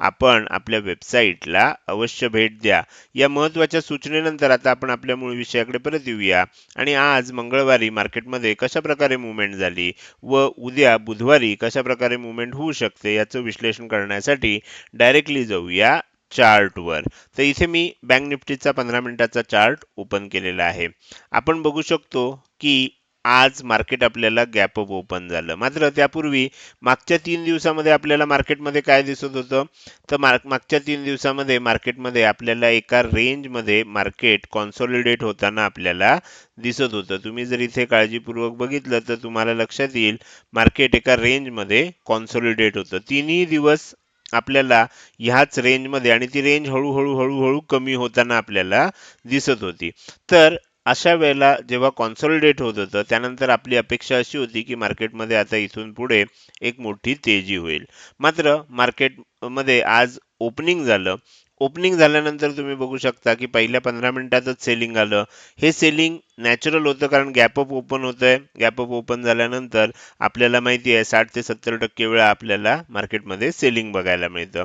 आपण आपल्या वेबसाईटला अवश्य भेट द्या. या महत्त्वाच्या सूचनेनंतर आता आपण आपल्या मूळ विषयाकडे परत येऊया. आणि आज मंगळवारी मार्केटमध्ये कशा प्रकारे मुवमेंट झाली व उद्या बुधवारी कशा प्रकारे मुवमेंट होऊ शकते याचं विश्लेषण करण्यासाठी डायरेक्टली जाऊया चार्टवर तर इथे मी बँक निफ्टीचा पंधरा मिनिटाचा चार्ट ओपन केलेला आहे. आपण बघू शकतो की आज मार्केट आपल्याला गॅप अप ओपन झालं. मात्र त्यापूर्वी मागच्या तीन दिवसामध्ये आपल्याला मार्केटमध्ये काय दिसत होतं? तर मागच्या तीन दिवसामध्ये मार्केटमध्ये आपल्याला एका रेंजमध्ये मार्केट कॉन्सॉलिडेट होताना आपल्याला दिसत होतं. तुम्ही जर इथे काळजीपूर्वक बघितलं तर तुम्हाला लक्षात येईल मार्केट एका रेंजमध्ये कॉन्सॉलिडेट होतं. तिन्ही दिवस आपल्याला ह्याच रेंजमध्ये आणि ती रेंज हळूहळू हळूहळू कमी होताना आपल्याला दिसत होती. तर अशा वेळेला जेव्हा कॉन्सॉलिडेट होत होतं त्यानंतर आपली अपेक्षा अशी होती की मार्केटमध्ये आता इथून पुढे एक मोठी तेजी होईल. मात्र मार्केटमध्ये आज ओपनिंग झालं. ओपनिंग झाल्यानंतर तुम्ही बघू शकता की पहिल्या पंधरा मिनिटातच सेलिंग आलं. हे सेलिंग नॅचरल होतं कारण गॅप अप ओपन होत आहे गॅप अप ओपन झाल्यानंतर आपल्याला माहिती आहे साठ ते सत्तर टक्के वेळा आपल्याला मार्केटमध्ये सेलिंग बघायला मिळतं.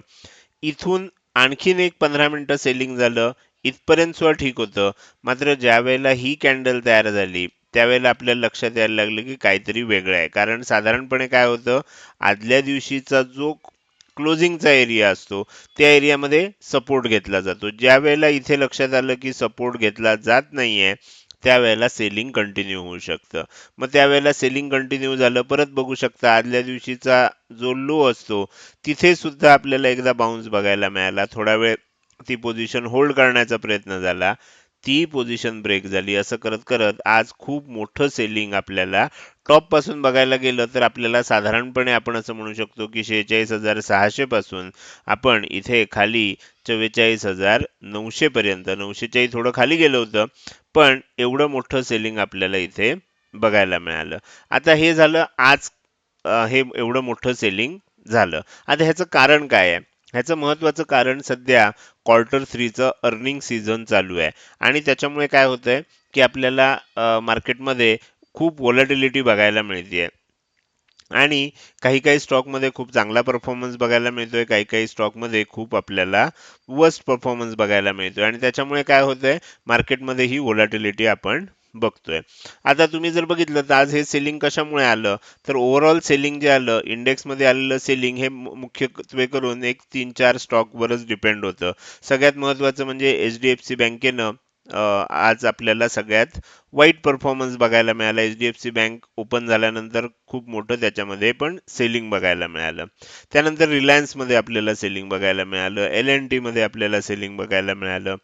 इथून आणखीन एक पंधरा मिनटं सेलिंग झालं. इथपर्यंत सुद्धा ठीक होतं. मात्र ज्यावेळेला ही कॅन्डल तयार झाली त्यावेळेला आपल्याला लक्षात यायला लागलं की काहीतरी वेगळं आहे. कारण साधारणपणे काय होतं आदल्या दिवशीचा जो क्लोजिंगचा एरिया असतो त्या एरियामध्ये सपोर्ट घेतला जातो. ज्या वेळेला इथे लक्षात आलं की सपोर्ट घेतला जात नाहीये त्यावेळेला सेलिंग कंटिन्यू होऊ शकतं. मग त्यावेळेला सेलिंग कंटिन्यू झालं परत बघू शकता आदल्या दिवशीचा जो लो असतो तिथे सुद्धा आपल्याला एकदा बाउन्स बघायला मिळाला. थोडा वेळ ती पोझिशन होल्ड करण्याचा प्रयत्न झाला. ती पोझिशन ब्रेक झाली. असं करत करत आज खूप मोठं सेलिंग आपल्याला टॉपपासून बघायला गेलं तर आपल्याला साधारणपणे आपण असं म्हणू शकतो की शेहेचाळीस हजार सहाशे पासून आपण इथे खाली चव्वेचाळीस हजार नऊशे पर्यंत नऊशेच्याही थोडं खाली गेलं होतं पण एवढं मोठं सेलिंग आपल्याला इथे बघायला मिळालं. आता हे झालं आज हे एवढं मोठं सेलिंग झालं. आता ह्याचं कारण काय आहे? ह्याचं महत्वाचं कारण सध्या क्वार्टर थ्रीचं अर्निंग सीझन चालू आहे. आणि त्याच्यामुळे काय होतंय की आपल्याला मार्केटमध्ये खूप वॉलेटिलिटी बघायला मिळते आणि काही काही स्टॉकमध्ये खूप चांगला परफॉर्मन्स बघायला मिळतोय काही काही स्टॉकमध्ये खूप आपल्याला वर्स्ट परफॉर्मन्स बघायला मिळतोय. आणि त्याच्यामुळे काय होतंय मार्केटमध्ये ही वॉलेटिलिटी आपण बघतोय. आता तुम्ही जर बघितलं तर आज हे सेलिंग कशामुळे आलं? तर ओव्हरऑल सेलिंग जे आलं इंडेक्समध्ये आलेलं सेलिंग हे मुख्यत्वे करून एक तीन चार स्टॉकवरच डिपेंड होतं. सगळ्यात महत्वाचं म्हणजे एच डी एफ सी बँकेनं आज आपल्याला सगळ्यात वाईट परफॉर्मन्स बघायला मिळाला. H D F C bank open झाल्यानंतर खूप मोठं त्याच्यामध्ये पण सेलिंग बघायला मिळालं. त्यानंतर रिलायन्समध्ये आपल्याला सेलिंग बघायला मिळालं. एल एन टीमध्ये आपल्याला सेलिंग बघायला मिळालं.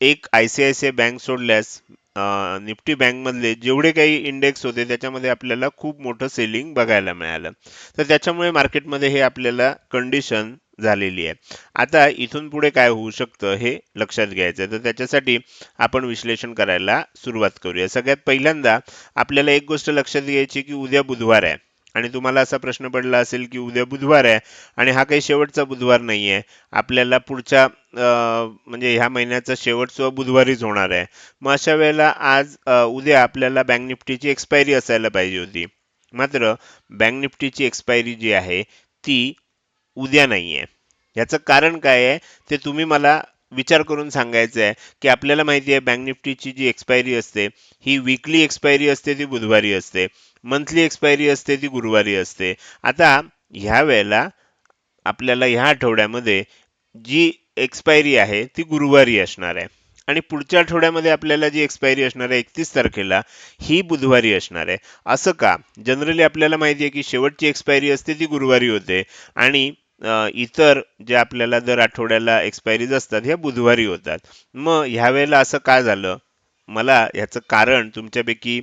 एक I C I C I bank सोडल्यास निफ्टी बँकमधले जेवढे काही इंडेक्स होते त्याच्यामध्ये आपल्याला खूप मोठं सेलिंग बघायला मिळालं. तर त्याच्यामुळे मार्केटमध्ये हे आपल्याला कंडिशन झालेली आहे. आता इथून पुढे काय होऊ शकतं हे लक्षात घ्यायचं आहे. तर त्याच्यासाठी आपण विश्लेषण करायला सुरुवात करूया. सगळ्यात पहिल्यांदा आपल्याला एक गोष्ट लक्षात घ्यायची की उद्या बुधवार आहे. आणि तुम्हाला असा प्रश्न पडला असेल की उद्या बुधवार आहे आणि हा काही शेवटचा बुधवार नाही आहे आपल्याला पुढच्या म्हणजे ह्या महिन्याचा शेवट सुद्धा बुधवारीच होणार आहे. मग अशा वेळेला आज उद्या आपल्याला बँक निफ्टीची एक्सपायरी असायला पाहिजे होती. मात्र बँक निफ्टीची एक्सपायरी जी आहे ती उद्या नाही आहे याचं कारण काय आहे ते तुम्ही मला विचार करून सांगायचं आहे की आपल्याला माहिती आहे बँक निफ्टीची जी एक्सपायरी असते ही वीकली एक्सपायरी असते ती बुधवारी असते. मंथली एक्सपायरी असते ती गुरुवारी असते. आता ह्या वेळेला आपल्याला ह्या आठवड्यामध्ये जी एक्सपायरी आहे ती गुरुवारी असणार आहे. आणि पुढच्या आठवड्यामध्ये आपल्याला जी एक्सपायरी असणार आहे एकतीस तारखेला ही बुधवारी असणार आहे. असं का? जनरली आपल्याला माहिती आहे की शेवटची एक्सपायरी असते ती गुरुवारी होते. आणि इतर जे आपल्याला दर आठवड्याला एक्सपायरीज असतात ह्या बुधवारी होतात. मग ह्या वेळेला असं का झालं? मला ह्याचं कारण तुमच्यापैकी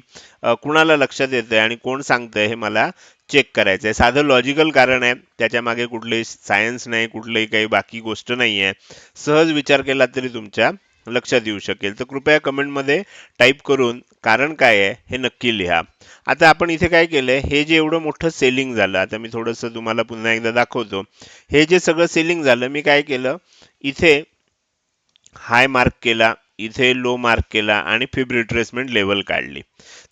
कुणाला लक्षात येतंय आणि कोण सांगतंय हे मला चेक करायचं आहे साधं लॉजिकल कारण आहे. त्याच्यामागे कुठले सायन्स नाही कुठलंही काही बाकी गोष्ट नाही आहे सहज विचार केला तरी तुमच्या लक्षात येऊ शकेल. तर कृपया कमेंटमध्ये टाईप करून कारण काय आहे हे नक्की लिहा. आता आपण इथे काय केलंय? हे जे एवढं मोठं सेलिंग झालं आता मी थोडंसं तुम्हाला पुन्हा एकदा दाखवतो. हे जे सगळं सेलिंग झालं मी काय केलं? इथे हाय मार्क केला इथे लो मार्क केला आणि फिब रिट्रेसमेंट लेवल काढली.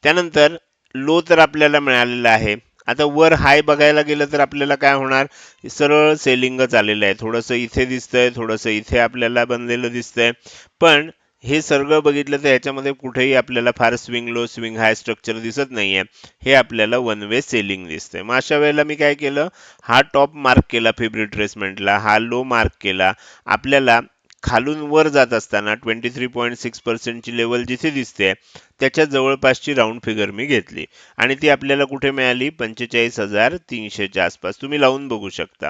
त्यानंतर लो तर आपल्याला मिळालेला आहे आता वर हाय बघायला गेलं तर आपल्याला काय होणार? सरळ सेलिंगच आलेलं आहे. थोडंसं इथे दिसतंय थोडंसं इथे आपल्याला बनलेलं दिसतंय. पण हे सगळं बघितलं तर ह्याच्यामध्ये कुठेही आपल्याला फार swing low swing high structure दिसत नाही आहे हे आपल्याला वन वे सेलिंग दिसतंय. मग अशा वेळेला मी काय केलं? हा टॉप मार्क केला फिब रिट्रेसमेंटला हा लो मार्क केला. आपल्याला खालून वर जात असताना ट्वेंटी थ्री पॉईंट सिक्स पर्सेंटची लेवल जिथे दिसते त्याच्या जवळपासची राऊंड फिगर मी घेतली. आणि ती आपल्याला कुठे मिळाली? पंचेचाळीस हजार तीनशेच्या आसपास. तुम्ही लावून बघू शकता.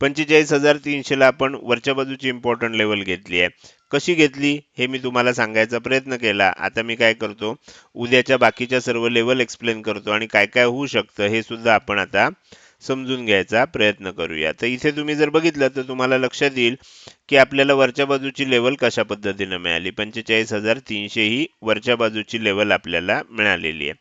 पंचेचाळीस हजार तीनशेला आपण वरच्या बाजूची इम्पॉर्टंट लेवल घेतली आहे. कशी घेतली? हे मी तुम्हाला सांगायचा प्रयत्न केला. आता मी काय करतो? उद्याच्या बाकीच्या सर्व लेवल एक्सप्लेन करतो. आणि काय काय होऊ शकतं हे सुद्धा आपण आता समजून घ्यायचा प्रयत्न करूया. तर इथे तुम्ही जर बघितलं तर तुम्हाला लक्षात येईल की आपल्याला वरच्या बाजूची लेवल कशा पद्धतीनं मिळाली? पंचेचाळीस हजार तीनशे ही वरच्या बाजूची लेवल आपल्याला मिळालेली आहे.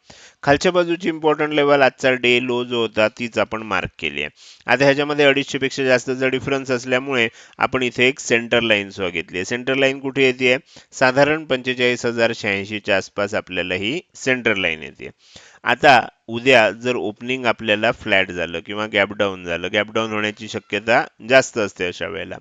खालच्या बाजूची इम्पॉर्टंट लेवल आजचा डे लो जो होता तीच आपण मार्क केली आहे. आता ह्याच्यामध्ये अडीचशे पेक्षा जास्तचा डिफरन्स असल्यामुळे आपण इथे एक सेंटर लाईन सुद्धा घेतली आहे. सेंटर लाईन कुठे येते? साधारण पंचेचाळीस हजार शहाऐंशीच्या आसपास आपल्याला ही सेंटर लाईन येते. आता उद्या जर ओपनिंग आपल्याला फ्लॅट झालं किंवा गॅप डाऊन झालं गॅप डाऊन होण्याची शक्यता जास्त असते अशा वेळेला.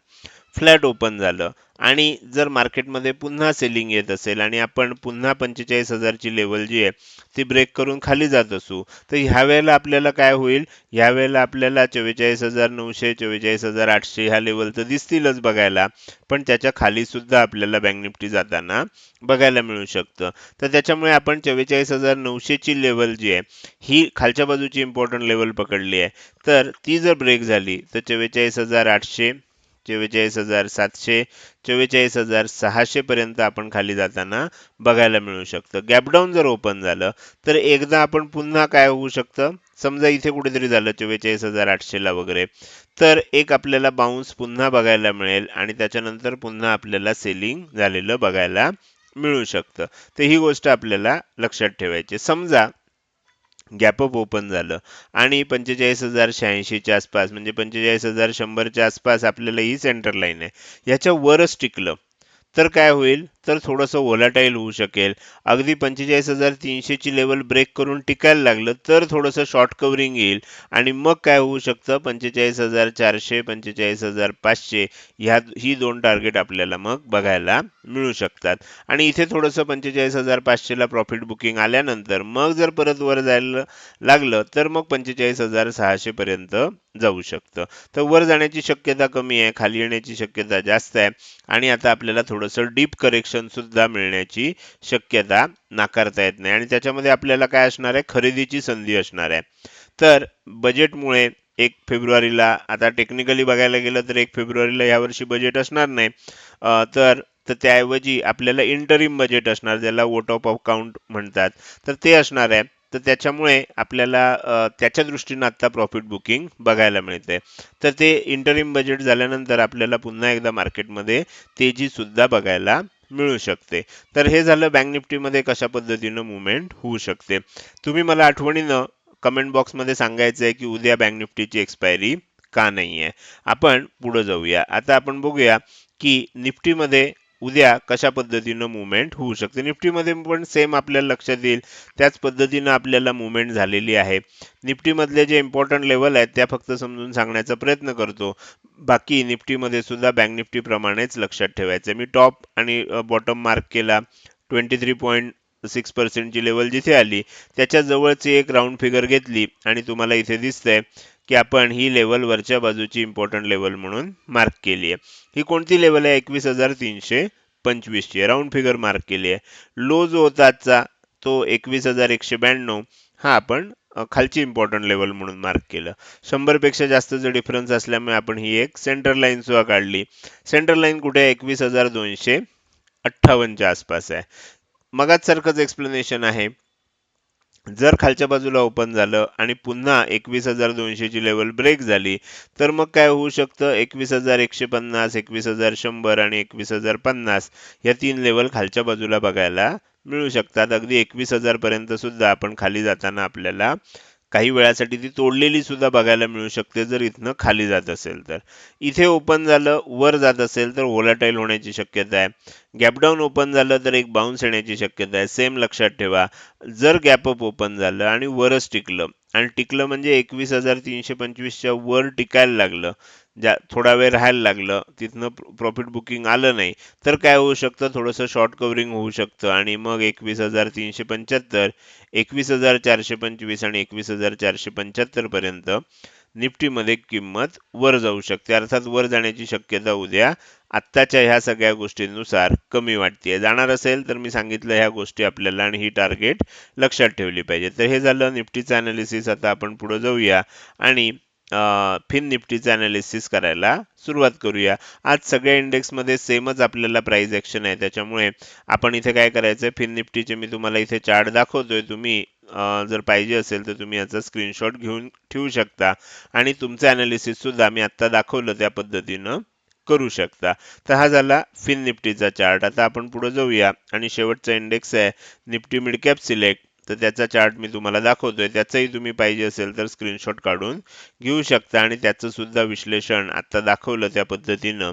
फ्लॅट ओपन झालं. आणि जर मार्केटमध्ये पुन्हा सेलिंग येत असेल आणि आपण पुन्हा पंचेचाळीस हजारची लेवल जी आहे ती ब्रेक करून खाली जात असू तर ह्या वेळेला आपल्याला काय होईल? ह्या वेळेला आपल्याला चव्वेचाळीस हजार नऊशे चव्वेचाळीस हजार आठशे ह्या लेवल तर दिसतीलच बघायला. पण त्याच्या खालीसुद्धा आपल्याला बँक निफ्टी जाताना बघायला मिळू शकतं. तर त्याच्यामुळे आपण चव्वेचाळीस हजार नऊशेची लेवल जी आहे ही खालच्या बाजूची इम्पॉर्टंट लेवल पकडली आहे. तर ती जर ब्रेक झाली तर चव्वेचाळीस हजार आठशे चव्वेचाळीस हजार सातशे चव्वेचाळीस हजार सहाशे पर्यंत आपण खाली जाताना बघायला मिळू शकतं. गॅपडाऊन जर ओपन झालं तर एकदा आपण पुन्हा काय होऊ शकतं? समजा इथे कुठेतरी झालं चव्वेचाळीस हजार आठशेला वगैरे तर एक आपल्याला बाउन्स पुन्हा बघायला मिळेल आणि त्याच्यानंतर पुन्हा आपल्याला सेलिंग झालेलं बघायला मिळू शकतं. तर ही गोष्ट आपल्याला लक्षात ठेवायची समजा गॅपअप ओपन झालं. आणि पंचेचाळीस हजार शहाऐंशीच्या आसपास म्हणजे पंचेचाळीस हजार शंभरच्या आसपास आपल्याला ही सेंटर लाईन आहे. याच्या वरच टिकलं. तर काय होईल? तर थोडंसं ओलाटाईल होऊ शकेल. अगदी पंचेचाळीस हजार तीनशेची लेवल ब्रेक करून टिकायला लागलं तर थोडंसं शॉर्ट कव्हरिंग येईल. आणि मग काय होऊ शकतं? पंचेचाळीस हजार चारशे पंचेचाळीस हजार पाचशे ह्या ही दोन टार्गेट आपल्याला मग बघायला मिळू शकतात. आणि इथे थोडंसं पंचेचाळीस हजार पाचशेला प्रॉफिट बुकिंग आल्यानंतर मग जर परत वर जायला लागलं तर मग पंचेचाळीस हजार सहाशेपर्यंत जाऊ शकतं. तर वर जाण्याची शक्यता कमी आहे खाली येण्याची शक्यता जास्त आहे. आणि आता आपल्याला थोडंसं डीप करेक्शन सुद्धा मिळण्याची शक्यता नाकारता येत नाही. आणि त्याच्यामध्ये आपल्याला काय असणार आहे? खरेदीची संधी असणार आहे. तर बजेटमुळे एक फेब्रुवारीला आता टेक्निकली बघायला गेलं तर एक फेब्रुवारीला यावर्षी बजेट असणार नाही. तर तर त्याऐवजी आपल्याला इंटरिम बजेट असणार ज्याला वोट ऑफ अकाउंट म्हणतात. तर ते असणार आहे. तर त्याच्यामुळे आपल्याला त्याच्या दृष्टीनं आत्ता प्रॉफिट बुकिंग बघायला मिळते तर ते इंटरिम बजेट झाल्यानंतर आपल्याला पुन्हा एकदा मार्केटमध्ये तेजीसुद्धा बघायला मिळू शकते. तर हे झालं बँक निफ्टीमध्ये कशा पद्धतीनं मुवमेंट होऊ शकते. तुम्ही मला आठवणीनं कमेंट बॉक्समध्ये सांगायचं आहे की उद्या बँक निफ्टीची एक्सपायरी का नाही आहे आपण पुढं जाऊया. आता आपण बघूया की निफ्टीमध्ये उद्या कशा पद्धतीनं मुवमेंट होऊ शकते? निफ्टीमध्ये पण सेम आपल्याला लक्षात येईल. त्याच पद्धतीनं आपल्याला मुवमेंट झालेली आहे. निफ्टीमधले जे इम्पॉर्टंट लेवल आहेत त्या फक्त समजून सांगण्याचा प्रयत्न करतो. बाकी निफ्टीमध्ये सुद्धा बँक निफ्टीप्रमाणेच लक्षात ठेवायचं. मी टॉप आणि बॉटम मार्क केला. ट्वेंटी थ्री पॉईंट सिक्स पर्सेंटची लेवल जिथे आली त्याच्या जवळची एक राऊंड फिगर घेतली आणि तुम्हाला इथे दिसतंय. की आपण ही लेवल वरच्या बाजूची इम्पॉर्टंट लेवल म्हणून मार्क केली आहे. ही कोणती लेवल आहे? एकवीस हजार तीनशे पंचवीसची राऊंड फिगर मार्क केली आहे. लो जो होता आजचा तो एकवीस हजार एकशे ब्याण्णव. हा आपण खालची इम्पॉर्टंट लेवल म्हणून मार्क केलं. शंभरपेक्षा जास्त जास्तचा डिफरन्स असल्यामुळे आपण ही एक सेंटर लाईन सुद्धा काढली. सेंटर लाईन कुठे आहे? एकवीस हजार दोनशे अठ्ठावन्नच्या आसपास आहे. मगाच सारखंच एक्सप्लेनेशन आहे. जर खालच्या बाजूला ओपन झालं आणि पुन्हा एकवीस हजार दोनशेची लेवल ब्रेक झाली तर मग काय होऊ शकतं? एकवीस हजार एकशे पन्नास एकवीस हजार शंभर आणि एकवीस हजार पन्नास या तीन लेवल खालच्या बाजूला बघायला मिळू शकतात. अगदी एकवीस हजार पर्यंत सुद्धा आपण खाली जाताना आपल्याला काही वेळासाठी ती तोडलेली सुद्धा बघायला मिळू शकते जर इथनं खाली जात असेल तर. इथे ओपन झालं वर जात असेल तर व्होलाटाईल होण्याची शक्यता आहे. गॅपडाऊन ओपन झालं तर एक बाउन्स येण्याची शक्यता आहे. सेम लक्षात ठेवा. जर गॅपअप ओपन झालं आणि वरच टिकलं आणि टिकलं म्हणजे एकवीस हजार तीनशे पंचवीसच्या वर टिकायला लागलं ज्या थोडा वेळ राहायला लागलं तिथनं प्रॉफिट बुकिंग आलं नाही तर काय होऊ शकतं? थोडंसं शॉर्ट कव्हरिंग होऊ शकतं. आणि मग एकवीस हजार तीनशे पंच्याहत्तर एकवीस हजार चारशे पंचवीस आणि एकवीस हजार चारशे पंच्याहत्तर पर्यंत निफ्टीमध्ये किंमत वर जाऊ शकते. अर्थात वर जाण्याची शक्यता उद्या आत्ताच्या ह्या सगळ्या गोष्टींनुसार कमी वाटते जाणार असेल तर मी सांगितलं ह्या गोष्टी आपल्याला आणि ही टार्गेट लक्षात ठेवली पाहिजे. तर हे झालं निफ्टीचं अनालिसिस आता आपण पुढे जाऊया आणि फिन निफ्टीचं अनालिसिस करायला सुरुवात करूया. आज सगळ्या इंडेक्समध्ये सेमच आपल्याला प्राईज ऍक्शन आहे. त्याच्यामुळे आपण इथे काय करायचं फिन निफ्टीचे मी तुम्हाला इथे चार्ट दाखवतोय. तुम्ही जर पाहिजे असेल तर तुम्ही याचा स्क्रीनशॉट घेऊन ठेवू शकता. आणि तुमचं अनालिसिस सुद्धा मी आत्ता दाखवलं त्या पद्धतीनं करू शकता. तर हा झाला फिन निफ्टीचा चार्ट आता आपण पुढे जाऊया. आणि शेवटचा इंडेक्स आहे निफ्टी मिडकॅप सिलेक्ट तर त्याचा चार्ट मी तुम्हाला दाखवतोय. त्याचंही तुम्ही पाहिजे असेल तर स्क्रीनशॉट काढून घेऊ शकता. आणि त्याचं सुद्धा विश्लेषण आत्ता दाखवलं त्या पद्धतीनं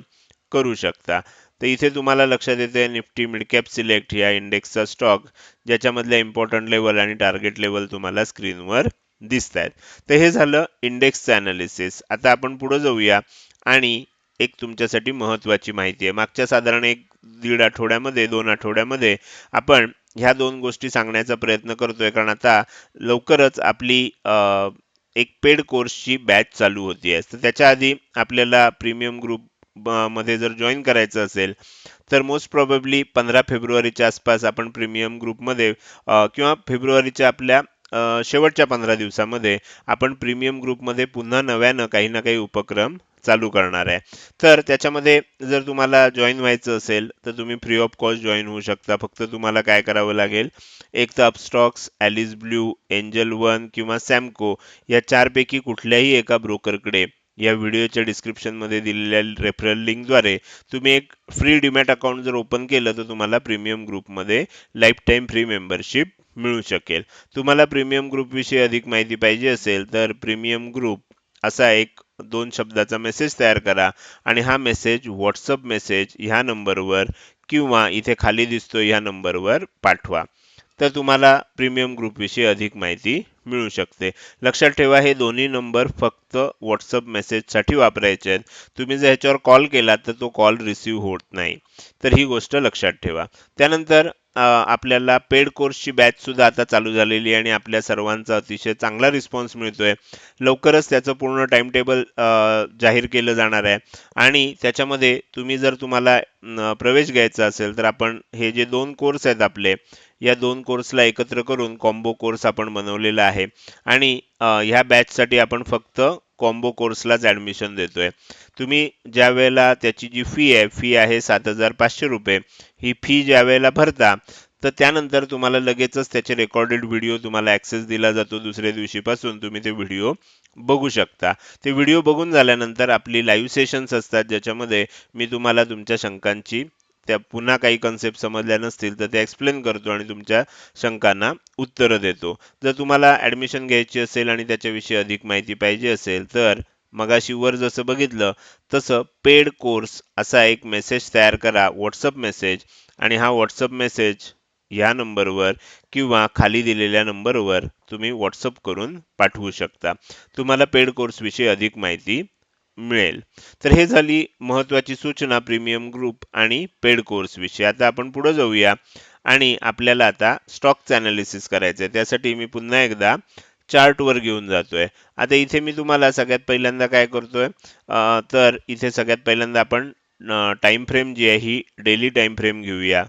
करू शकता. तर इथे तुम्हाला लक्षात येते निफ्टी मिडकॅप सिलेक्ट या इंडेक्सचा स्टॉक ज्याच्यामधल्या इम्पॉर्टंट लेवल आणि टार्गेट लेवल तुम्हाला स्क्रीनवर दिसत आहेत तर हे झालं इंडेक्सचं अनालिसिस आता आपण पुढे जाऊया आणि एक तुमच्यासाठी महत्त्वाची माहिती आहे. मागच्या साधारण एक दीड आठवड्यामध्ये दोन आठवड्यामध्ये आपण ह्या दोन गोष्टी सांगण्याचा प्रयत्न करतोय. कारण आता लवकरच आपली एक पेड कोर्सची बॅच चालू होती आहे. तर त्याच्या आधी आपल्याला प्रीमियम ग्रुप मध्ये जर जॉईन करायचं असेल तर मोस्ट प्रॉबेबली पंधरा फेब्रुवारीच्या आसपास आपण प्रीमियम ग्रुपमध्ये किंवा फेब्रुवारीच्या आपल्या शेवटच्या पंधरा दिवसामध्ये आपण प्रीमियम ग्रुपमध्ये पुन्हा नव्यानं काही ना काही उपक्रम चालू करणार आहे. तर त्याच्यामध्ये जर तुम्हाला जॉईन व्हायचं असेल तर तुम्ही फ्री ऑफ कॉस्ट जॉईन होऊ शकता. फक्त तुम्हाला काय करावं लागेल एक तर Upstox Alice Blue Angel One किंवा सॅमको या चारपैकी कुठल्याही एका ब्रोकरकडे या व्हिडिओच्या डिस्क्रिप्शनमध्ये दिलेल्या रेफरल लिंकद्वारे तुम्ही एक फ्री डिमॅट अकाउंट जर ओपन केलं तर तुम्हाला प्रीमियम ग्रुपमध्ये लाईफ टाईम फ्री मेंबरशिप मिळू शकेल. तुम्हाला प्रीमियम ग्रुपविषयी अधिक माहिती पाहिजे असेल तर प्रीमियम ग्रुप असा एक दोन शब्दाचा मेसेज तयार करा आणि हा मेसेज व्हॉट्सअप मेसेज ह्या नंबरवर किंवा इथे खाली दिसतो ह्या नंबरवर पाठवा. तर तुम्हाला प्रीमियम ग्रुपविषयी अधिक माहिती मिळू शकते. लक्षात ठेवा हे दोन्ही नंबर फक्त व्हॉट्सअप मेसेजसाठी वापरायचे आहेत. तुम्ही जर ह्याच्यावर कॉल केला तर तो कॉल रिसीव्ह होत नाही. तर ही गोष्ट लक्षात ठेवा. त्यानंतर आपल्याला पेड कोर्सची बॅचसुद्धा आता चालू झालेली आहे आणि आपल्या सर्वांचा अतिशय चांगला रिस्पॉन्स मिळतोय. लवकरच त्याचं पूर्ण टाईमटेबल जाहीर केलं जाणार आहे. आणि त्याच्यामध्ये तुम्ही जर तुम्हाला प्रवेश घ्यायचा असेल तर आपण हे जे दोन कोर्स आहेत आपले या दोन कोर्सला एकत्र करून कॉम्बो कोर्स आपण बनवलेला आहे. आणि ह्या बॅचसाठी आपण फक्त कॉम्बो कोर्सलाच ॲडमिशन देतो आहे तुम्ही ज्या वेळेला त्याची जी फी आहे फी आहे सात हजार पाचशे रुपये. ही फी ज्या वेळेला भरता तर त्यानंतर तुम्हाला लगेचच त्याचे रेकॉर्डेड व्हिडिओ तुम्हाला ॲक्सेस दिला जातो दुसऱ्या दिवशीपासून. तुम्ही ते व्हिडिओ बघू शकता. ते व्हिडिओ बघून झाल्यानंतर आपली लाईव्ह सेशन्स असतात ज्याच्यामध्ये मी तुम्हाला तुमच्या शंकांची त्या पुन्हा काही कन्सेप्ट समजल्या नसतील तर ते एक्सप्लेन करतो आणि तुमच्या शंकांना उत्तरं देतो. जर तुम्हाला ॲडमिशन घ्यायची असेल आणि त्याच्याविषयी अधिक माहिती पाहिजे असेल तर मगाशी वर जसं बघितलं तसं पेड कोर्स असा एक मेसेज तयार करा व्हॉट्सअप मेसेज आणि हा व्हॉट्सअप मेसेज या नंबरवर किंवा खाली दिलेल्या नंबरवर तुम्ही व्हॉट्सअप करून पाठवू शकता. तुम्हाला पेड कोर्सविषयी अधिक माहिती मिळेल. तर हे झाली महत्त्वाची सूचना प्रीमियम ग्रुप आणि पेड कोर्स विषयी. आता आपण पुढे जाऊया आणि आपल्याला आता स्टॉकचं अनालिसिस करायचं आहे त्यासाठी मी पुन्हा एकदा चार्टवर घेऊन जातोय. आता इथे मी तुम्हाला सगळ्यात पहिल्यांदा काय करतोय? तर इथे सगळ्यात पहिल्यांदा आपण टाईम फ्रेम जी आहे ही डेली टाईम फ्रेम घेऊया.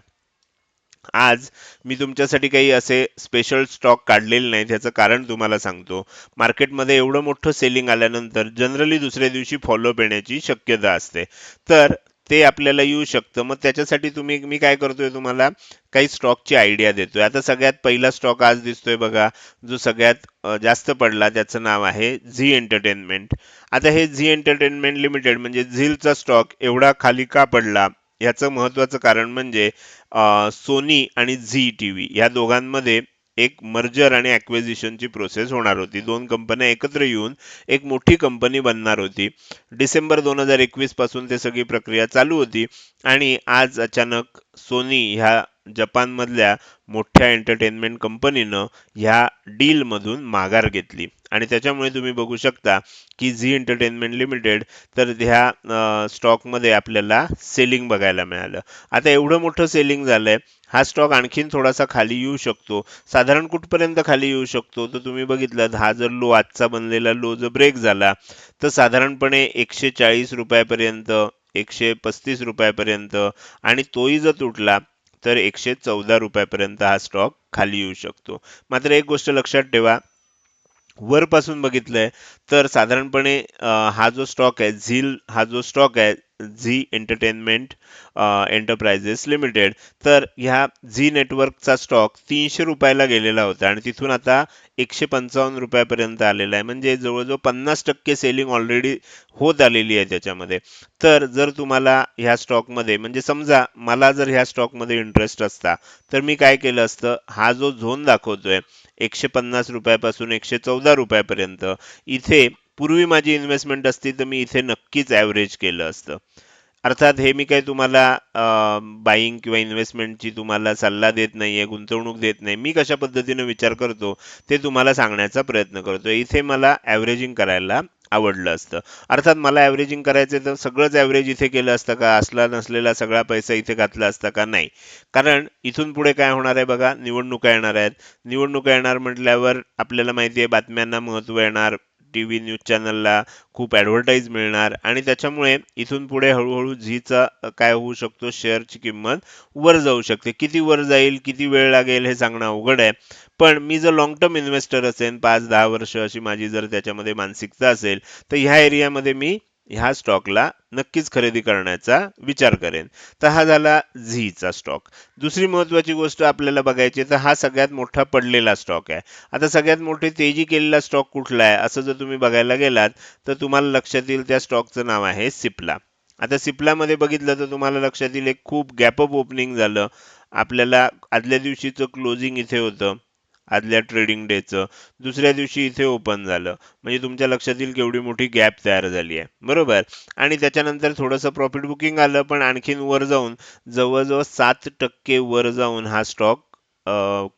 आज मी तुमच्यासाठी काही असे स्पेशल स्टॉक काढलेले नाही त्याचं कारण तुम्हाला सांगतो. मार्केटमध्ये एवढं मोठं सेलिंग आल्यानंतर जनरली दुसऱ्या दिवशी फॉलोअप येण्याची शक्यता असते. तर ते आपल्याला येऊ शकतं. मग त्याच्यासाठी तुम्ही मी काय करतोय तुम्हाला काही स्टॉकची आयडिया देतोय. आता सगळ्यात पहिला स्टॉक आज दिसतोय बघा जो सगळ्यात जास्त पडला त्याचं नाव आहे झी एंटरटेनमेंट. आता हे झी एंटरटेनमेंट लिमिटेड म्हणजे झीलचा स्टॉक एवढा खाली का पडला याचं महत्वाचं कारण म्हणजे सोनी आणि झी टी व्ही या दोघांमध्ये एक मर्जर आणि ॲक्विजिशनची प्रोसेस होणार होती. दोन कंपन्या एकत्र येऊन एक मोठी कंपनी बनणार होती. डिसेंबर दोन हजार एकवीसपासून ते सगळी प्रक्रिया चालू होती आणि आज अचानक सोनी ह्या जपानमधल्या मोठ्या एंटरटेनमेंट कंपनीनं ह्या डीलमधून माघार घेतली. आणि त्याच्यामुळे तुम्ही बघू शकता की झी एंटरटेनमेंट लिमिटेड तर ह्या स्टॉकमध्ये आपल्याला सेलिंग बघायला मिळालं. आता एवढं मोठं सेलिंग झालंय हा स्टॉक आणखीन थोडासा खाली येऊ शकतो. साधारण कुठपर्यंत खाली येऊ शकतो? तर तुम्ही बघितलं हा जर लो आजचा बनलेला लो जर ब्रेक झाला तर साधारणपणे एकशे चाळीस रुपयापर्यंत एकशे पस्तीस रुपयापर्यंत आणि तोही जर तुटला तर एकशे चौदा रुपयापर्यंत हा स्टॉक खाली येऊ शकतो. मात्र एक गोष्ट लक्षात ठेवा वरपासून बघितलंय तर साधारणपणे हा जो स्टॉक आहे झील हा जो स्टॉक आहे झी एंटरटेनमेंट एंटरप्राइजेस लिमिटेड तर ह्या झी नेटवर्कचा स्टॉक तीनशे रुपयाला गेलेला होता आणि तिथून आता एकशे पंचावन्न रुपयापर्यंत आलेला आहे. म्हणजे जवळजवळ पन्नास टक्के सेलिंग ऑलरेडी होत आलेली आहे त्याच्यामध्ये. तर जर तुम्हाला ह्या स्टॉकमध्ये म्हणजे समजा मला जर ह्या स्टॉकमध्ये इंटरेस्ट असता तर मी काय केलं असतं हा जो झोन दाखवतोय एकशे पन्नास रुपयापासून एकशे चौदा रुपयापर्यंत. इथे पूर्वी माझी इन्व्हेस्टमेंट असती तर मी इथे नक्कीच ॲव्हरेज केलं असतं. अर्थात हे मी काही तुम्हाला बाईंग किंवा इन्व्हेस्टमेंटची तुम्हाला सल्ला देत नाहीये गुंतवणूक देत नाही. मी कशा पद्धतीने विचार करतो ते तुम्हाला सांगण्याचा प्रयत्न करतो. इथे मला ॲव्हरेजिंग करायला आवडलं असतं. अर्थात मला ॲव्हरेजिंग करायचं तर सगळंच ॲव्हरेज इथे केलं असतं का? असला नसलेला सगळा पैसा इथे घातला असता का? नाही. कारण इथून पुढे काय होणार आहे बघा? निवडणुका येणार आहेत. निवडणुका येणार म्हटल्यावर आपल्याला माहिती आहे बातम्यांना महत्त्व येणार. टी व्ही न्यूज चॅनलला खूप ॲडव्हर्टाईज मिळणार आणि त्याच्यामुळे इथून पुढे हळूहळू झीचा काय होऊ शकतो शेअरची किंमत वर जाऊ शकते. किती वर जाईल किती वेळ लागेल हे सांगणं अवघड आहे. पण मी जर लॉंग टर्म इन्व्हेस्टर असेल पाच दहा वर्ष अशी माझी जर त्याच्यामध्ये मानसिकता असेल तर ह्या एरियामध्ये मी ह्या स्टॉकला नक्कीच खरेदी करण्याचा विचार करेन. तर हा झाला झीचा स्टॉक. दुसरी महत्त्वाची गोष्ट आपल्याला बघायची तर हा सगळ्यात मोठा पडलेला स्टॉक आहे. आता सगळ्यात मोठी तेजी केलेला स्टॉक कुठला आहे असं जर तुम्ही बघायला गेलात तर तुम्हाला लक्षात येईल त्या स्टॉकचं नाव आहे सिप्ला. आता सिप्लामध्ये बघितलं तर तुम्हाला लक्षात येईल एक खूप गॅपअप ओपनिंग झालं. आपल्याला आदल्या दिवशीचं क्लोजिंग इथे होतं. आदल्या ट्रेडिंग डेचं दुसऱ्या दिवशी इथे ओपन झालं. म्हणजे तुमच्या लक्षात येईल केवढी मोठी गॅप तयार झाली आहे. बरोबर? आणि त्याच्यानंतर थोडंसं प्रॉफिट बुकिंग आलं पण आणखीन वर जाऊन जवळजवळ सात टक्के वर जाऊन हा स्टॉक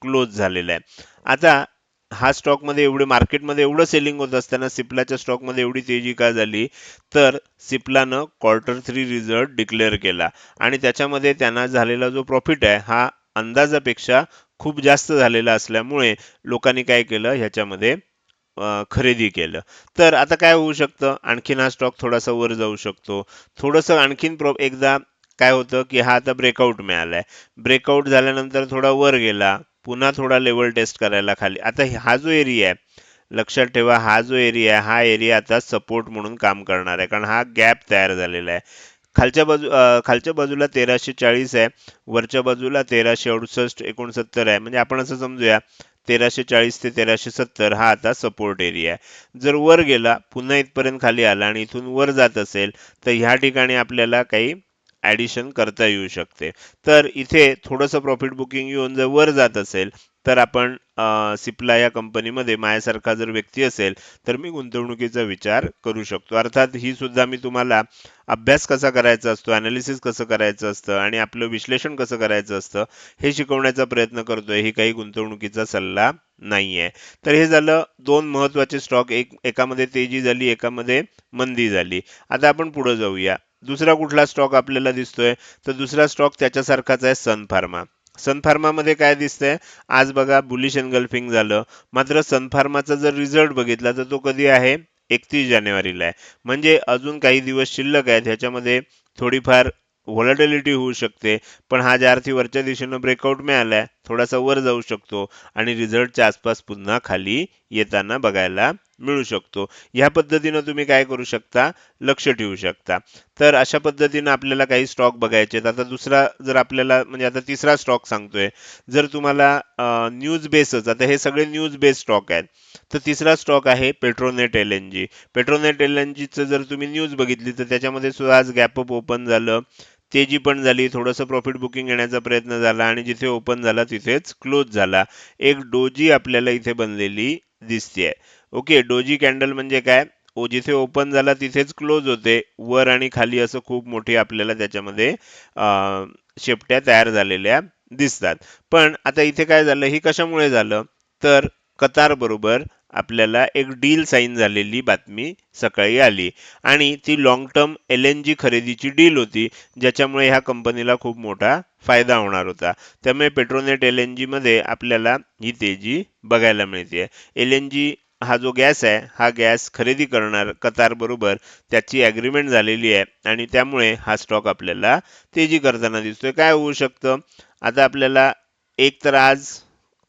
क्लोज झालेला आहे. आता हा स्टॉकमध्ये एवढे मार्केटमध्ये एवढं सेलिंग होत असताना सिप्लाच्या स्टॉकमध्ये एवढी तेजी का झाली? तर सिप्लानं क्वार्टर थ्री रिझल्ट डिक्लेअर केला. आणि त्याच्यामध्ये त्यांना झालेला जो प्रॉफिट आहे हा अंदाजापेक्षा खूप जास्त झालेला असल्यामुळे लोकांनी काय केलं? ह्याच्यामध्ये खरेदी केलं. तर आता काय होऊ शकतं? आणखीन हा स्टॉक थोडासा वर जाऊ शकतो. थोडंसं आणखीन प्रो एकदा काय होतं की हा आता ब्रेकआउट मिळालाय. ब्रेकआउट झाल्यानंतर थोडा वर गेला. पुन्हा थोडा लेवल टेस्ट करायला खाली. आता हा जो एरिया आहे लक्षात ठेवा हा जो एरिया आहे हा एरिया आता सपोर्ट म्हणून काम करणार आहे. कारण हा गॅप तयार झालेला आहे. खालच्या बाजू खालच्या बाजूला तेराशे चाळीस आहे. वरच्या बाजूला तेराशे अडुसष्ट एकोणसत्तर आहे. म्हणजे आपण असं समजूया तेराशे चाळीस ते तेराशे सत्तर हा आता सपोर्ट एरिया आहे. जर वर गेला पुन्हा इथपर्यंत खाली आला आणि इथून वर जात असेल तर ह्या ठिकाणी आपल्याला काही ॲडिशन करता येऊ शकते. तर इथे थोडंसं प्रॉफिट बुकिंग येऊन जर वर जात असेल तर आपण सिप्ला या कंपनीमध्ये माझ्यासारखा जर व्यक्ती असेल तर मी गुंतवणुकीचा विचार करू शकतो. अर्थात ही सुद्धा मी तुम्हाला अभ्यास कसा करायचा असतो अनालिसिस कसं करायचं असतं आणि आपलं विश्लेषण कसं करायचं असतं हे शिकवण्याचा प्रयत्न करतोय ही काही गुंतवणुकीचा सल्ला नाही आहे तर हे झालं दोन महत्त्वाचे स्टॉक एक एकामध्ये तेजी झाली एकामध्ये मंदी झाली. आता आपण पुढे जाऊया. दुसरा कुठला स्टॉक आपल्याला दिसतोय तर दुसरा स्टॉक त्याच्यासारखाच आहे सन फार्मा सनफार्मामध्ये काय दिसतंय? आज बघा बुलिश एनगल्फिंग झालं. मात्र सन फार्माचा जर रिझल्ट बघितला तर तो कधी आहे? एकतीस जानेवारीला आहे. म्हणजे अजून काही दिवस शिल्लक आहेत ह्याच्यामध्ये थोडीफार व्हॉलॅटिलिटी होऊ शकते. पण हा ज्या अर्थी वरच्या दिशेनं ब्रेकआउट मिळाला आहे थोडासा वर जाऊ शकतो आणि रिझल्टच्या आसपास पुन्हा खाली येताना बघायला मिळू शकतो. ह्या पद्धतीनं तुम्ही काय करू शकता? लक्ष ठेवू शकता. तर अशा पद्धतीनं आपल्याला काही स्टॉक बघायचे आहेत. आता दुसरा जर आपल्याला म्हणजे आता तिसरा स्टॉक सांगतोय. जर तुम्हाला न्यूज बेसच आता हे सगळे न्यूज बेस स्टॉक आहेत. तर तिसरा स्टॉक आहे Petronet L N G Petronet L N जीचं जर तुम्ही न्यूज बघितली तर त्याच्यामध्ये सुद्धा आज गॅपअप ओपन झालं. तेजी पण झाली थोडंसं प्रॉफिट बुकिंग येण्याचा प्रयत्न झाला आणि जिथे ओपन झाला तिथेच क्लोज झाला. एक डोजी आपल्याला इथे बनलेली दिसते ओके डोजी कॅन्डल म्हणजे काय? ओ जिथे ओपन झाला तिथेच क्लोज होते. वर आणि खाली असं खूप मोठी आपल्याला त्याच्यामध्ये शेपट्या तयार झालेल्या दिसतात. पण आता इथे काय झालं? ही कशामुळे झालं? तर कतार बरोबर आपल्याला एक डील साईन झालेली बातमी सकाळी आली. आणि ती long term L N G खरेदीची डील होती ज्याच्यामुळे ह्या कंपनीला खूप मोठा फायदा होणार होता. त्यामुळे पेट्रोनेट एल एन जीमध्ये आपल्याला ही तेजी बघायला मिळते. एल एन जी हा जो गॅस आहे हा गॅस खरेदी करणार कतार बरोबर त्याची ॲग्रीमेंट झालेली आहे. आणि त्यामुळे हा स्टॉक आपल्याला तेजी करताना दिसतोय. काय होऊ शकतं? आता आपल्याला एक तर आज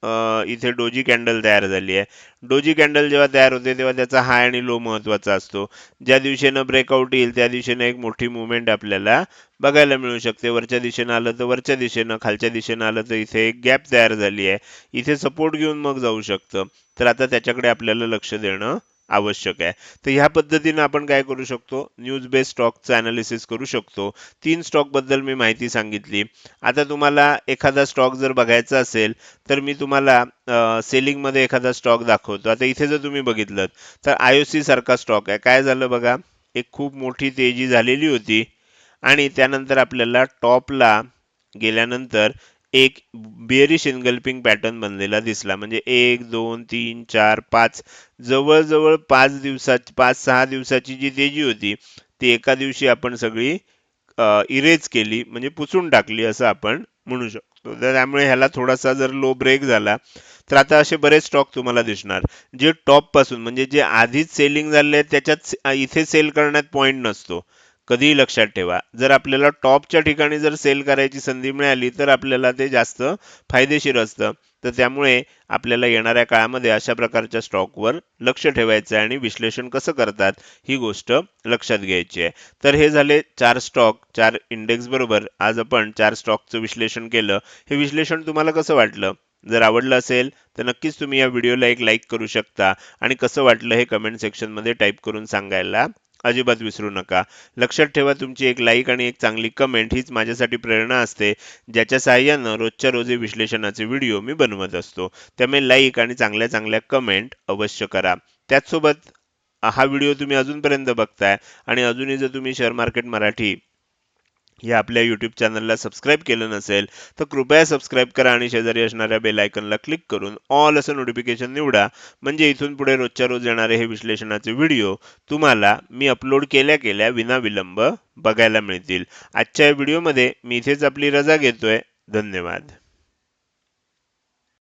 इथे डोजी कॅन्डल तयार झाली आहे. डोजी कॅन्डल जेव्हा तयार होते तेव्हा त्याचा हाय आणि लो महत्त्वाचा असतो. ज्या दिवशीनं ब्रेकआउट येईल त्या दिवशीनं एक मोठी मुवमेंट आपल्याला बघायला मिळू शकते. वरच्या दिशेनं आलं तर वरच्या दिशेनं खालच्या दिशेनं आलं तर इथे एक गॅप तयार झाली आहे. इथे सपोर्ट घेऊन मग जाऊ शकतं. तर आता त्याच्याकडे आपल्याला लक्ष देणं आवश्यक आहे. तर ह्या पद्धतीनं आपण काय करू शकतो? न्यूज बेस्ड स्टॉकचं अनालिसिस करू शकतो. तीन स्टॉकबद्दल मी माहिती सांगितली. आता तुम्हाला एखादा स्टॉक जर बघायचा असेल तर मी तुम्हाला सेलिंगमध्ये एखादा स्टॉक दाखवतो. आता इथे जर तुम्ही बघितलं तर आय ओ सारखा स्टॉक आहे. काय झालं बघा? एक खूप मोठी तेजी झालेली होती. आणि त्यानंतर आपल्याला टॉपला गेल्यानंतर एक बेरिश इनगल्पिंग पॅटर्न बनलेला दिसला. म्हणजे एक दोन तीन चार पाच जवळजवळ पाच दिवसाची पाच सहा दिवसाची जी तेजी होती ती एका दिवशी आपण सगळी इरेज केली म्हणजे पुसून टाकली असं आपण म्हणू शकतो. तर त्यामुळे ह्याला थोडासा जर लो ब्रेक झाला तर आता असे बरेच स्टॉक तुम्हाला दिसणार. जे टॉपपासून म्हणजे जे आधीच सेलिंग झाले त्याच्यात इथे सेल करण्यात पॉईंट नसतो. कधीही लक्षात ठेवा. जर आपल्याला टॉपच्या ठिकाणी जर सेल करायची संधी मिळाली तर आपल्याला ते जास्त फायदेशीर असतं. तर त्यामुळे आपल्याला येणाऱ्या काळामध्ये अशा प्रकारच्या स्टॉकवर लक्ष ठेवायचं आहे आणि विश्लेषण कसं करतात ही गोष्ट लक्षात घ्यायची आहे. तर हे झाले चार स्टॉक चार इंडेक्स बरोबर. आज आपण चार स्टॉकचं विश्लेषण केलं. हे विश्लेषण तुम्हाला कसं वाटलं? जर आवडलं असेल तर नक्कीच तुम्ही या व्हिडिओला एक लाईक करू शकता आणि कसं वाटलं हे कमेंट सेक्शनमध्ये टाईप करून सांगायला अजिबात विसरू नका. लक्षात ठेवा तुमची एक लाईक आणि एक चांगली कमेंट हीच माझ्यासाठी प्रेरणा असते ज्याच्या साहाय्यानं रोजच्या रोजी विश्लेषणाचे व्हिडिओ मी बनवत असतो. त्यामुळे लाईक आणि चांगल्या चांगल्या कमेंट अवश्य करा. त्याचसोबत हा व्हिडिओ तुम्ही अजूनपर्यंत बघताय आणि अजूनही जर तुम्ही शेअर मार्केट मराठी या आपल्या यूट्यूब चॅनलला सबस्क्राईब केलं नसेल तर कृपया सबस्क्राईब करा आणि शेजारी असणाऱ्या बेल आयकनला क्लिक करून ऑल असं नोटिफिकेशन निवडा. म्हणजे इथून पुढे रोजच्या रोज येणारे हे विश्लेषणाचे व्हिडिओ तुम्हाला मी अपलोड केल्या केल्या विनाविलंब बघायला मिळतील. आजच्या व्हिडिओमध्ये मी इथेच आपली रजा घेतोय. धन्यवाद.